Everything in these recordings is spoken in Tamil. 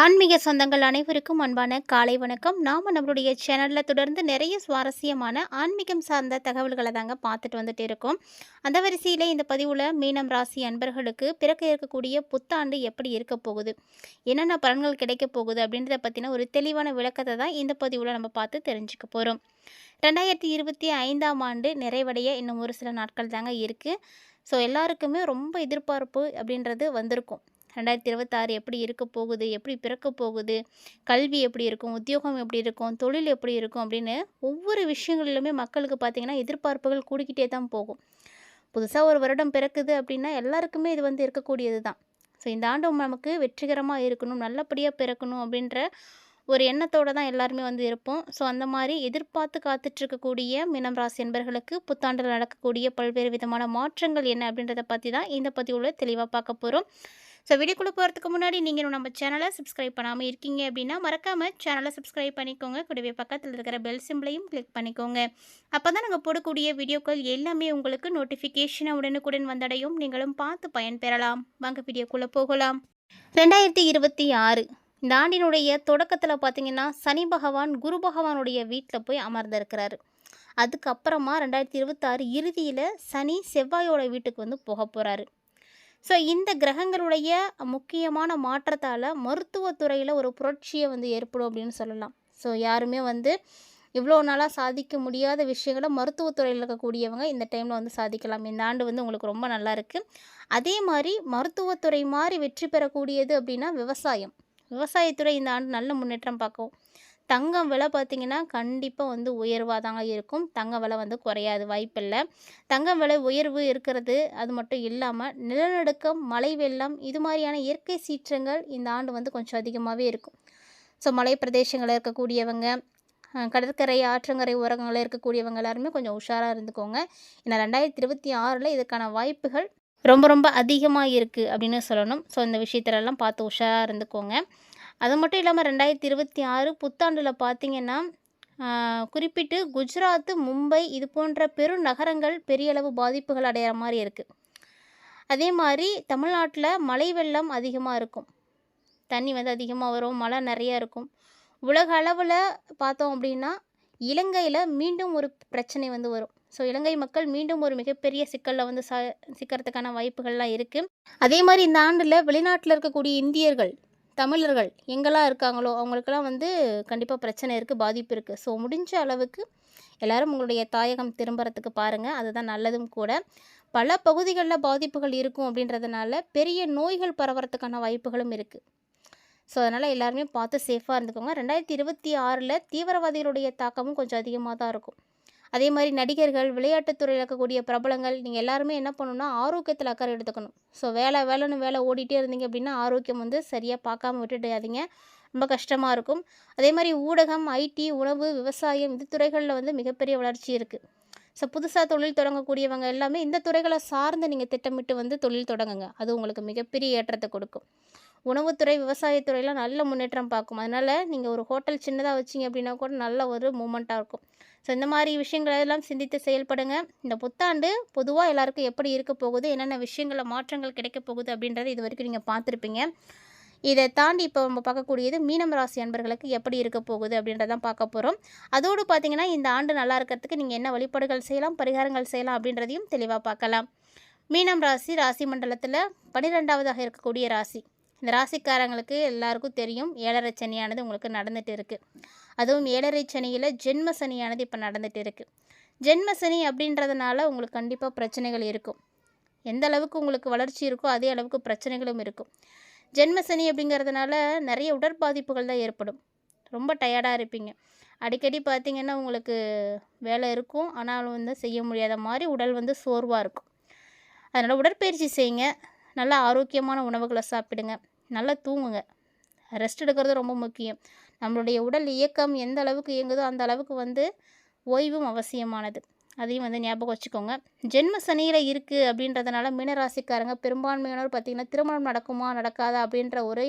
ஆன்மீக சொந்தங்கள் அனைவருக்கும் அன்பான காலை வணக்கம். நாம் நம்மளுடைய சேனலில் தொடர்ந்து நிறைய சுவாரஸ்யமான ஆன்மீகம் சார்ந்த தகவல்களை தாங்க பார்த்துட்டு வந்துட்டு இருக்கோம். அந்த வரிசையில் இந்த பதிவில் மீனம் ராசி அன்பர்களுக்கு பிறக்க இருக்கக்கூடிய புத்தாண்டு எப்படி இருக்க போகுது? என்னென்ன பலன்கள் கிடைக்க போகுது? அப்படின்றத பற்றின ஒரு தெளிவான விளக்கத்தை தான் இந்த பதிவில் நம்ம பார்த்து தெரிஞ்சுக்க போகிறோம் ரெண்டாயிரத்தி இருபத்தி ஐந்தாம் ஆண்டு நிறைவடைய இன்னும் ஒரு சில நாட்கள் தாங்க இருக்குது ஸோ எல்லாருக்குமே ரொம்ப எதிர்பார்ப்பு அப்படின்றது வந்திருக்கும். ரெண்டாயிரத்தி இருபத்தாறு எப்படி இருக்க போகுது எப்படி பிறக்க போகுது கல்வி எப்படி இருக்கும் உத்தியோகம் எப்படி இருக்கும் தொழில் எப்படி இருக்கும் அப்படின்னு ஒவ்வொரு விஷயங்களிலுமே மக்களுக்கு பார்த்திங்கன்னா எதிர்பார்ப்புகள் கூடிக்கிட்டே தான் போகும். புதுசாக ஒரு வருடம் பிறக்குது அப்படின்னா எல்லாருக்குமே இது வந்து இருக்கக்கூடியது தான். ஸோ இந்த ஆண்டு நமக்கு வெற்றிகரமாக இருக்கணும் நல்லபடியாக பிறக்கணும் அப்படின்ற ஒரு எண்ணத்தோடு தான் எல்லாருமே வந்து இருப்போம். ஸோ அந்த மாதிரி எதிர்பார்த்து காத்துட்ருக்கக்கூடிய மினம் ராசி என்பர்களுக்கு புத்தாண்டில் நடக்கக்கூடிய பல்வேறு விதமான மாற்றங்கள் என்ன அப்படின்றத பற்றி தான் இந்த பதிவுள்ள தெளிவாக பார்க்க போகிறோம் ஸோ வீடியோக்குள்ளே போகிறதுக்கு முன்னாடி நீங்கள் நம்ம சேனலை சப்ஸ்கிரைப் பண்ணாமல் இருக்கீங்க அப்படின்னா மறக்காமல் சேனலை சப்ஸ்கிரைப் பண்ணிக்கோங்க. கூடவே பக்கத்தில் இருக்கிற பெல் சிம்பிளையும் கிளிக் பண்ணிக்கோங்க. அப்போ தான் நாங்கள் போடக்கூடிய வீடியோக்கள் எல்லாமே உங்களுக்கு நோட்டிஃபிகேஷனை உடனுக்குடன் வந்தடையும். நீங்களும் பார்த்து பயன்பெறலாம். வாங்க வீடியோக்குள்ளே போகலாம். ரெண்டாயிரத்தி இருபத்தி ஆறு இந்த ஆண்டினுடைய தொடக்கத்தில் பார்த்தீங்கன்னா சனி பகவான் குரு பகவானுடைய வீட்டில் போய் அமர்ந்திருக்கிறாரு. அதுக்கப்புறமா ரெண்டாயிரத்தி இருபத்தாறு இறுதியில் சனி செவ்வாயோட வீட்டுக்கு வந்து போக போகிறாரு ஸோ இந்த கிரகங்களுடைய முக்கியமான மாற்றத்தால் மருத்துவத்துறையில் ஒரு புரட்சியை வந்து ஏற்படும் அப்படின்னு சொல்லலாம். ஸோ யாருமே வந்து இவ்வளோ நாளாக சாதிக்க முடியாத விஷயங்களை மருத்துவத்துறையில் இருக்கக்கூடியவங்க இந்த டைமில் வந்து சாதிக்கலாம். இந்த ஆண்டு வந்து உங்களுக்கு ரொம்ப நல்லா இருக்குது அதே மாதிரி மருத்துவத்துறை மாதிரி வெற்றி பெறக்கூடியது அப்படின்னா விவசாயம். விவசாயத்துறை இந்த ஆண்டு நல்ல முன்னேற்றம் பார்க்கும். தங்கம் விலை பார்த்திங்கன்னா கண்டிப்பாக வந்து உயர்வாக தாங்க இருக்கும். தங்க விலை வந்து குறையாது வாய்ப்பில்லை. தங்கம் விலை உயர்வு இருக்கிறது அது மட்டும் இல்லாமல் நிலநடுக்கம் மழை வெள்ளம் இது மாதிரியான இயற்கை சீற்றங்கள் இந்த ஆண்டு வந்து கொஞ்சம் அதிகமாகவே இருக்கும். ஸோ மலை பிரதேசங்களில் இருக்கக்கூடியவங்க கடற்கரை ஆற்றங்கரை உரங்களில் இருக்கக்கூடியவங்க எல்லாருமே கொஞ்சம் உஷாராக இருந்துக்கோங்க. ஏன்னா ரெண்டாயிரத்தி இருபத்தி ஆறில் இதுக்கான வாய்ப்புகள் ரொம்ப ரொம்ப அதிகமாக இருக்குது அப்படின்னு சொல்லணும். ஸோ இந்த விஷயத்துலலாம் பார்த்து உஷாராக இருந்துக்கோங்க. அது மட்டும் இல்லாமல் ரெண்டாயிரத்தி இருபத்தி ஆறு புத்தாண்டில் பார்த்திங்கன்னா குறிப்பிட்டு குஜராத்து மும்பை இது போன்ற பெருநகரங்கள் பெரிய அளவு பாதிப்புகள் அடையிற மாதிரி இருக்குது அதே மாதிரி தமிழ்நாட்டில் மழை வெள்ளம் அதிகமாக இருக்கும். தண்ணி வந்து அதிகமாக வரும் மழை நிறையா இருக்கும். உலக அளவில் பார்த்தோம் அப்படின்னா இலங்கையில் மீண்டும் ஒரு பிரச்சனை வந்து வரும். ஸோ இலங்கை மக்கள் மீண்டும் ஒரு மிகப்பெரிய சிக்கலில் வந்து ச சிக்கிறதுக்கான வாய்ப்புகள்லாம் இருக்குது அதே மாதிரி இந்த ஆண்டில் வெளிநாட்டில் இருக்கக்கூடிய இந்தியர்கள் தமிழர்கள் எங்கெல்லாம் இருக்காங்களோ அவங்களுக்கெல்லாம் வந்து கண்டிப்பாக பிரச்சனை இருக்குது பாதிப்பு இருக்குது ஸோ முடிஞ்ச அளவுக்கு எல்லோரும் உங்களுடைய தாயகம் திரும்புறதுக்கு பாருங்கள் அதுதான் நல்லதும் கூட. பல பகுதிகளில் பாதிப்புகள் இருக்கும் அப்படின்றதுனால பெரிய நோய்கள் பரவறதுக்கான வாய்ப்புகளும் இருக்குது ஸோ அதனால் எல்லாருமே பார்த்து சேஃபாக இருந்துக்கோங்க. ரெண்டாயிரத்தி இருபத்தி ஆறில் தீவிரவாதிகளுடைய தாக்கமும் கொஞ்சம் அதிகமாக தான் இருக்கும். அதே மாதிரி நடிகர்கள் விளையாட்டுத்துறையில் இருக்கக்கூடிய பிரபலங்கள் நீங்கள் எல்லாருமே என்ன பண்ணணும்னா ஆரோக்கியத்தில் அக்கறை எடுத்துக்கணும். ஸோ வேலை வேலைன்னு வேலை ஓடிட்டே இருந்தீங்க அப்படின்னா ஆரோக்கியம் வந்து சரியாக பார்க்காம விட்டுடாதீங்க. ரொம்ப கஷ்டமாக இருக்கும். அதே மாதிரி ஊடகம் ஐடி உணவு விவசாயம் இந்த துறைகளில் வந்து மிகப்பெரிய வளர்ச்சி இருக்குது ஸோ புதுசாக தொழில் தொடங்கக்கூடியவங்க எல்லாமே இந்த துறைகளை சார்ந்து நீங்கள் திட்டமிட்டு வந்து தொழில் தொடங்குங்க. அது உங்களுக்கு மிகப்பெரிய ஏற்றத்தை கொடுக்கும். உணவுத்துறை விவசாயத்துறையெலாம் நல்ல முன்னேற்றம் பார்க்கும். அதனால் நீங்கள் ஒரு ஹோட்டல் சின்னதாக வச்சிங்க அப்படின்னா கூட நல்ல ஒரு மூமெண்ட்டாக இருக்கும். ஸோ இந்த மாதிரி விஷயங்களெல்லாம் சிந்தித்து செயல்படுங்க. இந்த புத்தாண்டு பொதுவாக எல்லாருக்கும் எப்படி இருக்க போகுது? என்னென்ன விஷயங்களில் மாற்றங்கள் கிடைக்க போகுது அப்படின்றத இது வரைக்கும் நீங்கள் பார்த்துருப்பீங்க. இதை தாண்டி இப்போ நம்ம பார்க்கக்கூடியது மீனம் ராசி அன்பர்களுக்கு எப்படி இருக்க போகுது அப்படின்றதான் பார்க்க போகிறோம் அதோடு பார்த்தீங்கன்னா இந்த ஆண்டு நல்லா இருக்கிறதுக்கு நீங்கள் என்ன வழிபாடுகள் செய்யலாம் பரிகாரங்கள் செய்யலாம் அப்படின்றதையும் தெளிவாக பார்க்கலாம். மீனம் ராசி ராசி மண்டலத்தில் பன்னிரெண்டாவதாக இருக்கக்கூடிய ராசி. இந்த ராசிக்காரங்களுக்கு எல்லாருக்கும் தெரியும் ஏழரை சனியானது உங்களுக்கு நடந்துகிட்டு இருக்குது அதுவும் ஏழரை சனியில் ஜென்ம சனியானது இப்போ நடந்துகிட்டு இருக்குது ஜென்ம சனி அப்படின்றதுனால உங்களுக்கு கண்டிப்பாக பிரச்சனைகள் இருக்கும். எந்த அளவுக்கு உங்களுக்கு வளர்ச்சி இருக்கோ அதே அளவுக்கு பிரச்சனைகளும் இருக்கும். ஜென்ம சனி அப்படிங்கிறதுனால நிறைய உடற்பாதிப்புகள் தான் ஏற்படும். ரொம்ப டயர்டாக இருப்பீங்க. அடிக்கடி பார்த்திங்கன்னா உங்களுக்கு வேலை இருக்கும். ஆனாலும் வந்து செய்ய முடியாத மாதிரி உடல் வந்து சோர்வாக இருக்கும். அதனால் உடற்பயிற்சி செய்யுங்க. நல்ல ஆரோக்கியமான உணவுகளை சாப்பிடுங்க. நல்லா தூங்குங்க. ரெஸ்ட் எடுக்கிறது ரொம்ப முக்கியம். நம்மளுடைய உடல் இயக்கம் எந்த அளவுக்கு இயங்குதோ அந்த அளவுக்கு வந்து ஓய்வும் அவசியமானது. அதையும் வந்து ஞாபகம் வச்சுக்கோங்க. ஜென்ம சனியில் இருக்குது அப்படின்றதுனால மீனராசிக்காரங்க பெரும்பான்மையானவர் பார்த்திங்கன்னா திருமணம் நடக்குமா நடக்காதா அப்படின்ற ஒரு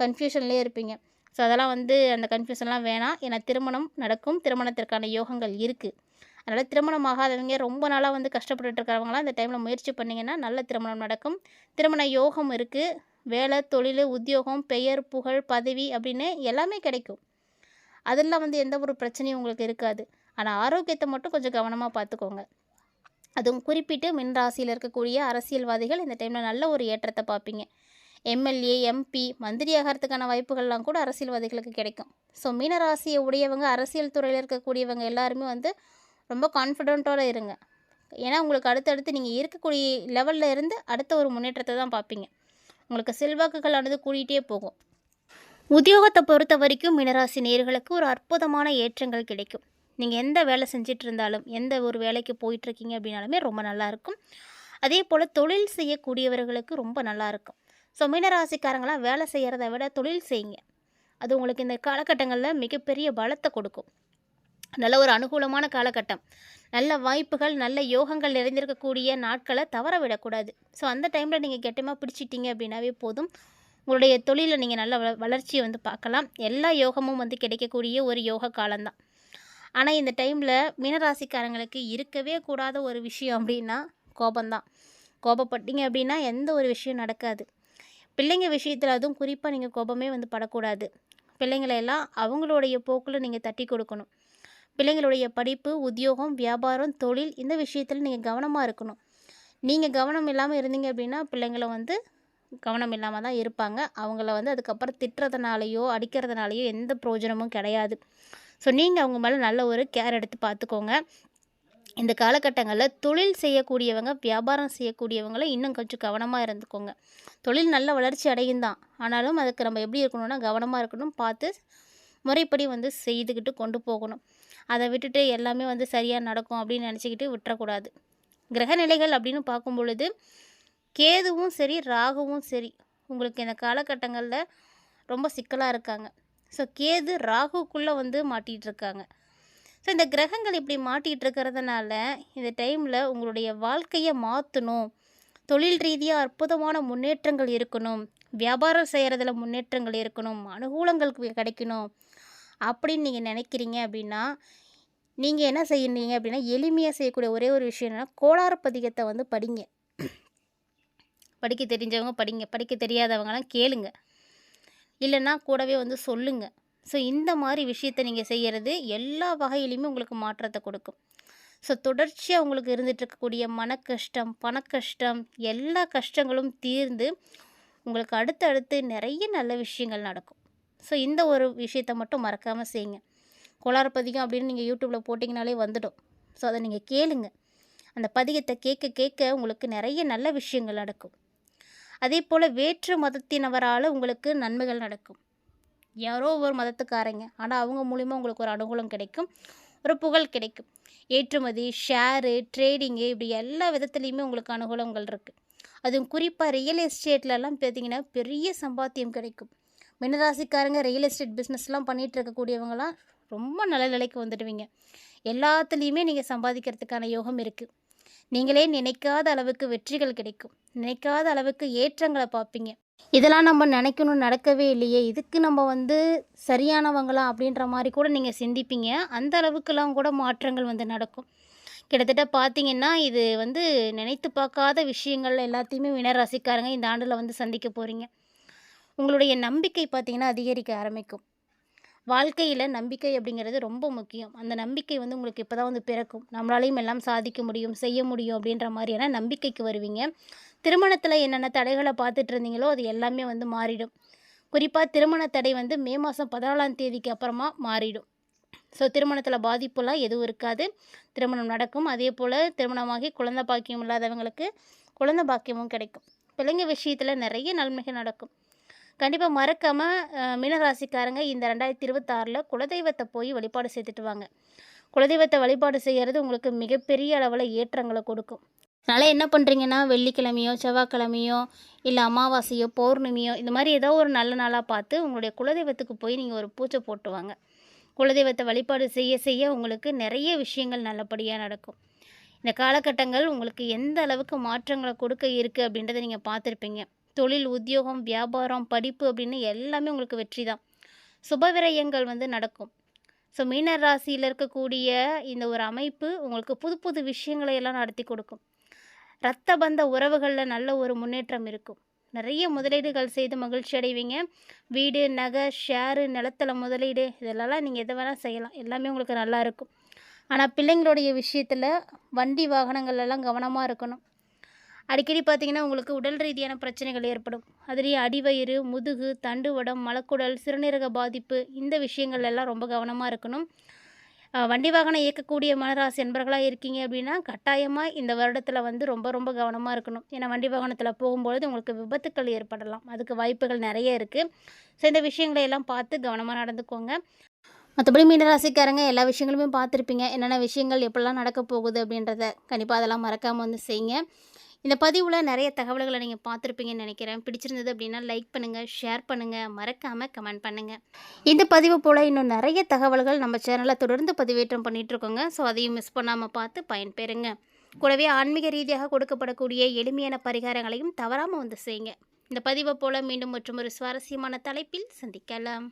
கன்ஃபியூஷன்லேயே இருப்பீங்க. ஸோ அதெல்லாம் வந்து அந்த கன்ஃபியூஷன்லாம் வேணாம். ஏன்னா திருமணம் நடக்கும். திருமணத்திற்கான யோகங்கள் இருக்குது அதனால் திருமணம் ஆகாதவங்க ரொம்ப நாளாக வந்து கஷ்டப்பட்டுட்டு இருக்கிறவங்களாம் இந்த டைமில் முயற்சி பண்ணிங்கன்னா நல்ல திருமணம் நடக்கும். திருமண யோகம் இருக்குது வேலை தொழில் உத்தியோகம் பெயர் புகழ் பதவி அப்படின்னு எல்லாமே கிடைக்கும். அதெல்லாம் வந்து எந்த ஒரு பிரச்சனையும் உங்களுக்கு இருக்காது. ஆனால் ஆரோக்கியத்தை மட்டும் கொஞ்சம் கவனமாக பார்த்துக்கோங்க. அதுவும் குறிப்பிட்டு மின் ராசியில் இருக்கக்கூடிய அரசியல்வாதிகள் இந்த டைமில் நல்ல ஒரு ஏற்றத்தை பார்ப்பீங்க. எம்எல்ஏ எம்பி மந்திரி ஆகிறதுக்கான வாய்ப்புகள்லாம் கூட அரசியல்வாதிகளுக்கு கிடைக்கும். ஸோ மீனராசியை உடையவங்க அரசியல் துறையில் இருக்கக்கூடியவங்க எல்லாருமே வந்து ரொம்ப கான்ஃபிடென்ட்டோடு இருங்க. ஏன்னா உங்களுக்கு அடுத்தடுத்து நீங்கள் இருக்கக்கூடிய லெவலில் இருந்து அடுத்த ஒரு முன்னேற்றத்தை தான் பார்ப்பீங்க. உங்களுக்கு செல்வாக்குகளானது கூடிட்டே போகும். உத்தியோகத்தை பொறுத்த வரைக்கும் மீனராசி நேர்களுக்கு ஒரு அற்புதமான ஏற்றங்கள் கிடைக்கும். நீங்கள் எந்த வேலை செஞ்சிட்டு இருந்தாலும் எந்த ஒரு வேலைக்கு போயிட்டுருக்கீங்க அப்படின்னாலுமே ரொம்ப நல்லாயிருக்கும் அதே போல் தொழில் செய்யக்கூடியவர்களுக்கு ரொம்ப நல்லாயிருக்கும் ஸோ மீனராசிக்காரங்களாம் வேலை செய்கிறத விட தொழில் செய்யுங்க. அது உங்களுக்கு இந்த காலகட்டங்களில் மிகப்பெரிய பலத்தை கொடுக்கும். நல்ல ஒரு அனுகூலமான காலகட்டம். நல்ல வாய்ப்புகள் நல்ல யோகங்கள் நிறைந்திருக்கக்கூடிய நாட்களை தவற விடக்கூடாது. ஸோ அந்த டைமில் நீங்கள் கெட்டமாக பிடிச்சிட்டிங்க அப்படின்னாவே போதும். உங்களுடைய தொழிலில் நீங்கள் நல்ல வள வளர்ச்சியை வந்து பார்க்கலாம். எல்லா யோகமும் வந்து கிடைக்கக்கூடிய ஒரு யோக காலம்தான். ஆனால் இந்த டைமில் மீனராசிக்காரங்களுக்கு இருக்கவே கூடாத ஒரு விஷயம் அப்படின்னா கோபம்தான். கோபப்பட்டீங்க அப்படின்னா எந்த ஒரு விஷயம் நடக்காது. பிள்ளைங்க விஷயத்தில் அதுவும் குறிப்பாக நீங்கள் கோபமே வந்து படக்கூடாது. பிள்ளைங்களை எல்லாம் அவங்களுடைய போக்கில் நீங்கள் தட்டி கொடுக்கணும். பிள்ளைங்களுடைய படிப்பு உத்தியோகம் வியாபாரம் தொழில் இந்த விஷயத்தில் நீங்கள் கவனமாக இருக்கணும். நீங்கள் கவனம் இல்லாமல் இருந்தீங்க அப்படின்னா பிள்ளைங்கள வந்து கவனம் இல்லாமல் தான் இருப்பாங்க. அவங்கள வந்து அதுக்கப்புறம் திட்டுறதுனாலையோ அடிக்கிறதுனாலையோ எந்த பிரயோஜனமும் கிடையாது. ஸோ நீங்கள் அவங்க மேலே நல்ல ஒரு கேர் எடுத்து பார்த்துக்கோங்க இந்த காலகட்டங்களில் தொழில் செய்யக்கூடியவங்க வியாபாரம் செய்யக்கூடியவங்கள இன்னும் கொஞ்சம் கவனமாக இருந்துக்கோங்க. தொழில் நல்ல வளர்ச்சி அடையும் தான். ஆனாலும் அதுக்கு நம்ம எப்படி இருக்கணும்னா கவனமாக இருக்கணும் பார்த்து முறைப்படி வந்து செய்துக்கிட்டு கொண்டு போகணும். அதை விட்டுட்டு எல்லாமே வந்து சரியாக நடக்கும் அப்படின்னு நினச்சிக்கிட்டு விட்டுறக்கூடாது. கிரகநிலைகள் அப்படின்னு பார்க்கும் பொழுது கேதுவும் சரி ராகுவும் சரி உங்களுக்கு இந்த காலகட்டங்களில் ரொம்ப சிக்கலாக இருக்காங்க. ஸோ கேது ராகுக்குள்ளே வந்து மாட்டிகிட்டு இருக்காங்க. ஸோ இந்த கிரகங்கள் இப்படி மாட்டிகிட்டு இருக்கிறதுனால இந்த டைமில் உங்களுடைய வாழ்க்கையை மாற்றணும் தொழில் ரீதியாக அற்புதமான முன்னேற்றங்கள் இருக்கணும். வியாபாரம் செய்கிறதுல முன்னேற்றங்கள் இருக்கணும். அனுகூலங்கள் கிடைக்கணும். அப்படின்னு நீங்கள் நினைக்கிறீங்க அப்படின்னா நீங்கள் என்ன செய்யறீங்க அப்படின்னா எளிமையாக செய்யக்கூடிய ஒரே ஒரு விஷயம் என்னென்னா கோளாறு பதிகத்தை வந்து படிங்க. படிக்க தெரிஞ்சவங்க படிங்க. படிக்க தெரியாதவங்கலாம் கேளுங்க. இல்லைன்னா கூடவே வந்து சொல்லுங்க. ஸோ இந்த மாதிரி விஷயத்தை நீங்கள் செய்கிறது எல்லா வகையிலையுமே உங்களுக்கு மாற்றத்தை கொடுக்கும். ஸோ தொடர்ச்சியாக உங்களுக்கு இருந்துகிட்டு இருக்கக்கூடிய மன கஷ்டம் பண கஷ்டம் எல்லா கஷ்டங்களும் தீர்ந்து உங்களுக்கு அடுத்தடுத்து நிறைய நல்ல விஷயங்கள் நடக்கும். ஸோ இந்த ஒரு விஷயத்தை மட்டும் மறக்காமல் செய்யுங்க. கோளாறு பதிகம் அப்படின்னு நீங்கள் யூடியூப்பில் போட்டிங்கனாலே வந்துடும். ஸோ அதை நீங்கள் கேளுங்க. அந்த பதிகத்தை கேட்க கேட்க உங்களுக்கு நிறைய நல்ல விஷயங்கள் நடக்கும். அதே போல் வேற்று மதத்தினவரால் உங்களுக்கு நன்மைகள் நடக்கும். யாரோ ஒரு மதத்துக்காரங்க. ஆனால் அவங்க மூலிமா உங்களுக்கு ஒரு அனுகூலம் கிடைக்கும். ஒரு புகழ் கிடைக்கும். ஏற்றுமதி ஷேரு ட்ரேடிங்கு இப்படி எல்லா விதத்துலேயுமே உங்களுக்கு அனுகூலங்கள் இருக்குது அதுவும் குறிப்பாக ரியல் எஸ்டேட்லலாம் பார்த்தீங்கன்னா பெரிய சம்பாத்தியம் கிடைக்கும். மினராசிக்காரங்க ரியல் எஸ்டேட் பிஸ்னஸ்லாம் பண்ணிகிட்டு இருக்கக்கூடியவங்களாம் ரொம்ப நல்ல நிலைக்கு வந்துடுவீங்க. எல்லாத்துலேயுமே நீங்கள் சம்பாதிக்கிறதுக்கான யோகம் இருக்குது நீங்களே நினைக்காத அளவுக்கு வெற்றிகள் கிடைக்கும். நினைக்காத அளவுக்கு ஏற்றங்களை பார்ப்பீங்க. இதெல்லாம் நம்ம நினைக்கணும் நடக்கவே இல்லையே. இதுக்கு நம்ம வந்து சரியானவங்களா அப்படின்ற மாதிரி கூட நீங்கள் சிந்திப்பீங்க. அந்த அளவுக்குலாம் கூட மாற்றங்கள் வந்து நடக்கும். கிட்டத்தட்ட பார்த்தீங்கன்னா இது வந்து நினைத்து பார்க்காத விஷயங்கள் எல்லாத்தையுமே வினராசிக்காரங்க இந்த ஆண்டில் வந்து சந்திக்க போகிறீங்க உங்களுடைய நம்பிக்கை பார்த்திங்கன்னா அதிகரிக்க ஆரம்பிக்கும். வாழ்க்கையில் நம்பிக்கை அப்படிங்கிறது ரொம்ப முக்கியம். அந்த நம்பிக்கை வந்து உங்களுக்கு இப்போ தான் வந்து பிறக்கும். நம்மளாலையும் எல்லாம் சாதிக்க முடியும் செய்ய முடியும் அப்படின்ற மாதிரியான நம்பிக்கைக்கு வருவீங்க. திருமணத்தில் என்னென்ன தடைகளை பார்த்துட்டு இருந்தீங்களோ அது எல்லாமே வந்து மாறிடும். குறிப்பாக திருமண தடை வந்து மே மாதம் பதினாலாம் தேதிக்கு அப்புறமா மாறிடும். ஸோ திருமணத்தில் பாதிப்புலாம் எதுவும் இருக்காது. திருமணம் நடக்கும். அதே போல் திருமணமாகி குழந்தை பாக்கியம் இல்லாதவங்களுக்கு குழந்தை பாக்கியமும் கிடைக்கும். பிள்ளைங்க விஷயத்தில் நிறைய நன்மைகள் நடக்கும். கண்டிப்பாக மறக்காமல் மீனராசிக்காரங்க இந்த ரெண்டாயிரத்தி இருபத்தாறில் குலதெய்வத்தை போய் வழிபாடு செய்துட்டு வாங்க. குலதெய்வத்தை வழிபாடு செய்கிறது உங்களுக்கு மிகப்பெரிய அளவில் ஏற்றங்களை கொடுக்கும். அதனால் என்ன பண்ணுறீங்கன்னா வெள்ளிக்கிழமையோ செவ்வாய்க்கிழமையோ இல்லை அமாவாசையோ பௌர்ணமியோ இந்த மாதிரி ஏதோ ஒரு நல்ல நாளாக பார்த்து உங்களுடைய குலதெய்வத்துக்கு போய் நீங்கள் ஒரு பூஜை போட்டுவாங்க குலதெய்வத்தை வழிபாடு செய்ய செய்ய உங்களுக்கு நிறைய விஷயங்கள் நல்லபடியாக நடக்கும். இந்த காலகட்டங்கள் உங்களுக்கு எந்த அளவுக்கு மாற்றங்களை கொடுக்க இருக்குது அப்படின்றத நீங்கள் பார்த்துருப்பீங்க. தொழில் உத்தியோகம் வியாபாரம் படிப்பு அப்படின்னு எல்லாமே உங்களுக்கு வெற்றி தான். சுபவிரயங்கள் வந்து நடக்கும். ஸோ மீன ராசியில் இருக்கக்கூடிய இந்த ஒரு அமைப்பு உங்களுக்கு புது புது விஷயங்களை எல்லாம் நடத்தி கொடுக்கும். இரத்த பந்த உறவுகளில் நல்ல ஒரு முன்னேற்றம் இருக்கும். நிறைய முதலீடுகள் செய்து மகிழ்ச்சி அடைவீங்க. வீடு நகை ஷேரு நிலத்துல முதலீடு இதெல்லாம் நீங்கள் எதை வேணால் செய்யலாம். எல்லாமே உங்களுக்கு நல்லா இருக்கும். ஆனால் பிள்ளைங்களுடைய விஷயத்தில் வண்டி வாகனங்கள் எல்லாம் கவனமாக இருக்கணும். அடிக்கடி பார்த்தீங்கன்னா உங்களுக்கு உடல் ரீதியான பிரச்சனைகள் ஏற்படும். அதுலேயே அடிவயிறு முதுகு தண்டுவடம் மலக்குடல் சிறுநீரக பாதிப்பு இந்த விஷயங்கள் எல்லாம் ரொம்ப கவனமாக இருக்கணும். வண்டி வாகனம் இயக்கக்கூடிய மனராசி என்பர்களாக இருக்கீங்க அப்படின்னா கட்டாயமாக இந்த வருடத்தில் வந்து ரொம்ப ரொம்ப கவனமாக இருக்கணும். ஏன்னா வண்டி வாகனத்தில் போகும்பொழுது உங்களுக்கு விபத்துக்கள் ஏற்படலாம். அதுக்கு வாய்ப்புகள் நிறைய இருக்குது ஸோ இந்த விஷயங்களை எல்லாம் பார்த்து கவனமாக நடந்துக்கோங்க. மற்றபடி மீனராசிக்காரங்க எல்லா விஷயங்களுமே பார்த்துருப்பீங்க. என்னென்ன விஷயங்கள் எப்படிலாம் நடக்க போகுது அப்படின்றத கண்டிப்பாக அதெல்லாம் மறக்காமல் வந்து செய்யுங்க. இந்த பதிவில் நிறைய தகவல்களை நீங்கள் பார்த்துருப்பீங்கன்னு நினைக்கிறேன். பிடிச்சிருந்தது அப்படின்னா லைக் பண்ணுங்கள் ஷேர் பண்ணுங்கள் மறக்காமல் கமெண்ட் பண்ணுங்கள் இந்த பதிவு போல் இன்னும் நிறைய தகவல்கள் நம்ம சேனலில் தொடர்ந்து பதிவேற்றம் பண்ணிகிட்ருக்கோங்க ஸோ அதையும் மிஸ் பண்ணாமல் பார்த்து பயன்பெறுங்க. கூடவே ஆன்மீக ரீதியாக கொடுக்கப்படக்கூடிய எளிமையான பரிகாரங்களையும் தவறாமல் வந்து செய்யுங்க. இந்த பதிவை போல மீண்டும் மற்றும் ஒரு சுவாரஸ்யமான தலைப்பில் சந்திக்கலாம்.